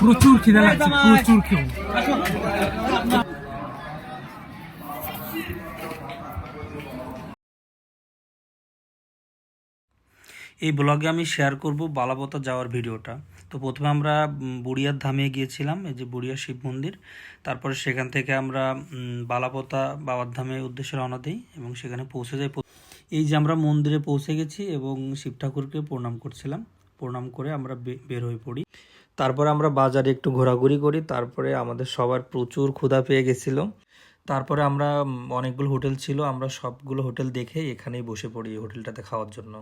প্রচুর খিদে লাগছে প্রচুর খিদে। এই ব্লগে আমি শেয়ার করব বালাপতা যাওয়ার ভিডিওটা। তো প্রথমে আমরা বুড়িয়ার ধামে গিয়েছিলাম এই যে বুড়িয়া শিব মন্দির। তারপরে সেখান থেকে আমরা বালাপতা বাবার ধামের উদ্দেশ্যে রওনা দিই এবং সেখানে পৌঁছে যাই। এই যে আমরা মন্দিরে পৌঁছে গেছি এবং শিব ঠাকুরকে প্রণাম করছিলাম। প্রণাম করে আমরা বে- বের হয়ে পড়ি। তারপরে আমরা বাজারে একটু ঘোরাঘুরি করি তারপরে আমাদের সবার প্রচুর ক্ষুধা পেয়ে গেছিল। তারপরে আমরা অনেকগুলো হোটেল ছিল আমরা সবগুলো হোটেল দেখে এখানেই বসে পড়ি এই হোটেলটাতে খাওয়ার জন্য।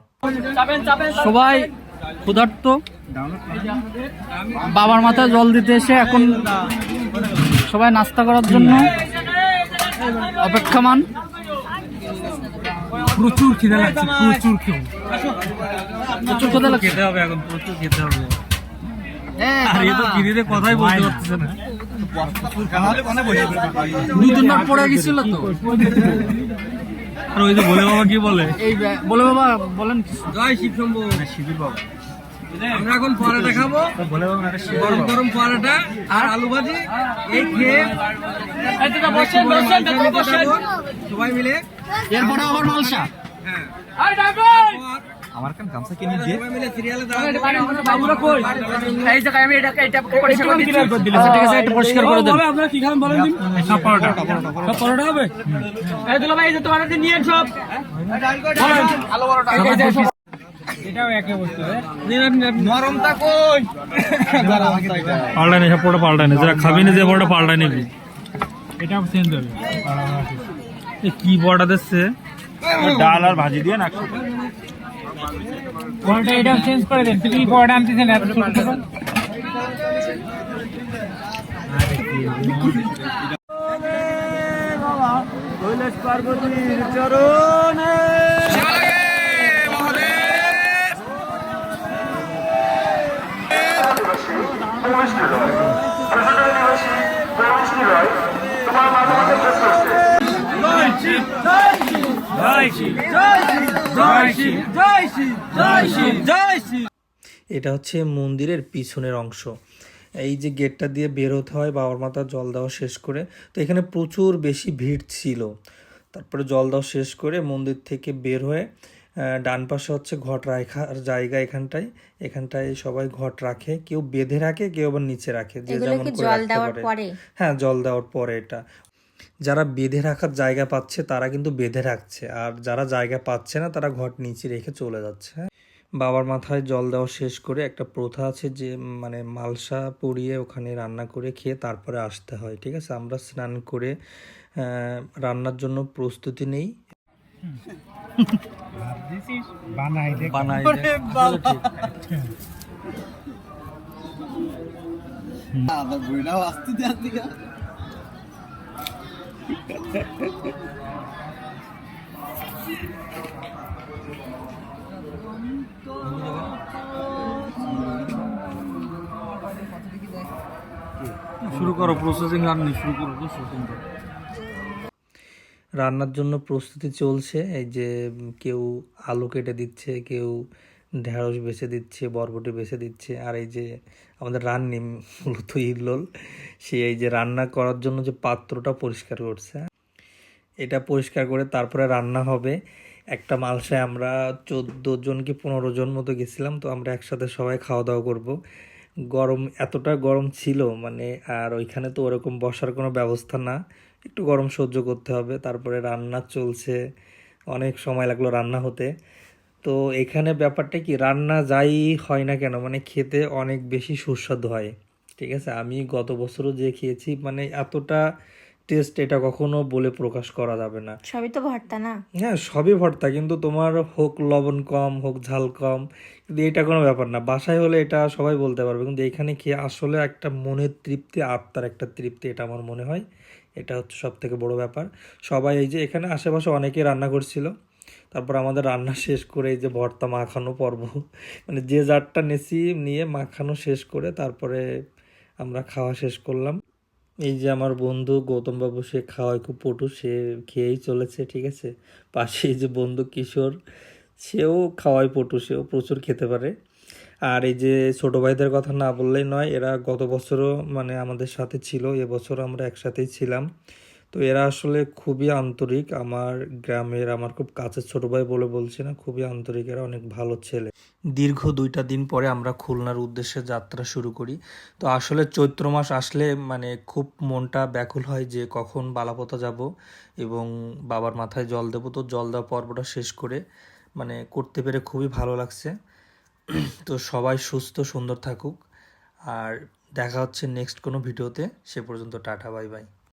সবাই ক্ষুধার্ত? বাবার মাথায় জল দিতে এসে এখন সবাই নাস্তা করার জন্য অপেক্ষামান। প্রচুর খিদে লাগছে প্রচুর খিদে। প্রচুর খিদে খেতে হবে এখন প্রচুর খেতে হবে। আর তো খিদেতে কথাই বলতে পারতেছে না। দুই পড়ে গেছিল তো। আর ওই যে বলে বাবা কি বলে? এই বলে বাবা বলেন। জয় শিব শম্ভু। শিবির বাবা। আমরা এখন পরোটা খাব। গরম গরম পরোটা আর আলু ভাজি। এই খেয়ে সবাই মিলে এরপরে আবার মালসা হ্যাঁ। আমার কান গামছা কিনে দিয়ে এই জায়গায় আমি এটা এটা পরিষ্কার করে দিচ্ছি। আচ্ছা ঠিক আছে এটা পরিষ্কার করে দেন। আপনারা কি খান বলেন দিন? সব পরোটা। সব পরোটা হবে? এই দুলা ভাই এই যে তোমার নিয়ে সব। এটাও একই অবস্থা নরমটা কই? পাল্টাই সব পরোটা যারা খাবি না যে চেঞ্জ হবে। কি পরোটা দিচ্ছে? ডাল আর ভাজি দিয়ে না পরোটা এটাও চেঞ্জ করে দেন। তুমি পরোটা আনতেছেন এত ছোট ছোট এটা হচ্ছে মন্দিরের পিছনের অংশ। এই যে গেটটা দিয়ে বের হতে হয় বাবার মাথা জল দেওয়া শেষ করে তো এখানে প্রচুর বেশি ভিড় ছিল। তারপরে জল দেওয়া শেষ করে মন্দির থেকে বের হয়ে আহ, ডান পাশে হচ্ছে ঘট রাখার জায়গা এখানটায়। এখানটায় সবাই ঘট রাখে। কেউ বেঁধে রাখে কেউ আবার নিচে রাখে। যে যেমন করে রাখতে পরে? হ্যাঁ জল দেওয়ার পরে এটা। যারা বেঁধে রাখার জায়গা পাচ্ছে তারা কিন্তু বেঁধে রাখছে। আর যারা জায়গা পাচ্ছে না তারা ঘট নিচে রেখে চলে যাচ্ছে। হ্যাঁ। বাবার মাথায় জল দেওয়া শেষ করে একটা প্রথা আছে যে মানে মালসা পরিয়ে ওখানে রান্না করে খেয়ে তারপরে আসতে হয় ঠিক আছে? আমরা স্নান করে রান্নার জন্য প্রস্তুতি নেই। বানাই শুরু করো প্রসেসিং রান্না শুরু করো রান্নার জন্য প্রস্তুতি চলছে, এই যে কেউ আলু কেটে দিচ্ছে, কেউ ঢেঁড়স বেছে দিচ্ছে, বরবটি বেছে দিচ্ছে, আর এই যে আমাদের রান্নি মূলত ইল্লোল সে এই যে রান্না করার জন্য যে পাত্রটা পরিষ্কার করছে, এটা পরিষ্কার করে তারপরে রান্না হবে। একটা মালসায় আমরা চোদ্দ জন কি পনেরো জন মতো গেছিলাম, তো আমরা একসাথে সবাই খাওয়া দাওয়া করব। গরম এতটা গরম ছিল মানে আর ওইখানে তো ওরকম বসার কোনো ব্যবস্থা না। একটু গরম সহ্য করতে হবে, তারপরে রান্না চলছে, অনেক সময় লাগল রান্না হতে। তো এখানে ব্যাপারটা কি রান্না যাই হয় না কেন মানে খেতে অনেক বেশি সুস্বাদু হয় ঠিক আছে? আমি গত বছরও যে খেয়েছি মানে এতটা টেস্ট এটা কখনো বলে প্রকাশ করা যাবে না। সবই তো ভর্তা না? হ্যাঁ সবই ভর্তা কিন্তু তোমার হোক লবণ কম হোক ঝাল কম কিন্তু এটা কোনো ব্যাপার না। বাসায় হলে এটা সবাই বলতে পারবে কিন্তু এখানে খেয়ে আসলে একটা মনের তৃপ্তি আত্মার একটা তৃপ্তি এটা আমার মনে হয়। এটা হচ্ছে সব থেকে বড় ব্যাপার। সবাই এই যে এখানে আশেপাশে অনেকেই রান্না করছিল তারপর আমাদের রান্না শেষ করে এই যে ভর্তা মাখানো পর্ব মানে যে জারটা নেছি নিয়ে মাখানো শেষ করে তারপরে আমরা খাওয়া শেষ করলাম। এই যে আমার বন্ধু গৌতম বাবু সে খাওয়ায় খুব পটু, সে খেয়েই চলেছে, ঠিক আছে? পাশে এই যে বন্ধু কিশোর, সেও খাওয়ায় পটু, সেও প্রচুর খেতে পারে। আর এই যে ছোটো ভাইদের কথা না বললেই নয়, এরা গত বছরও মানে আমাদের সাথে ছিল এবছর আমরা একসাথেই ছিলাম। তো এরা আসলে খুবই আন্তরিক। আমার গ্রামের, আমার খুব কাছের ছোট ভাই বলে বলছি না, খুবই আন্তরিক। এরা অনেক ভালো ছেলে। দীর্ঘ দুইটা দিন পরে আমরা খুলনার উদ্দেশ্যে যাত্রা শুরু করি। তো আসলে চৈত্র মাস আসলে মানে খুব মনটা ব্যাকুল হয় যে কখন বালাপোতা যাব এবং বাবার মাথায় জল দেবো। তো জল দেওয়া পর্বটা শেষ করে মানে করতে পেরে খুবই ভালো লাগছে। তো সবাই সুস্থ, সুন্দর থাকুক। আর দেখা হচ্ছে নেক্সট কোনো ভিডিওতে। সে পর্যন্ত টাটা, বাই বাই।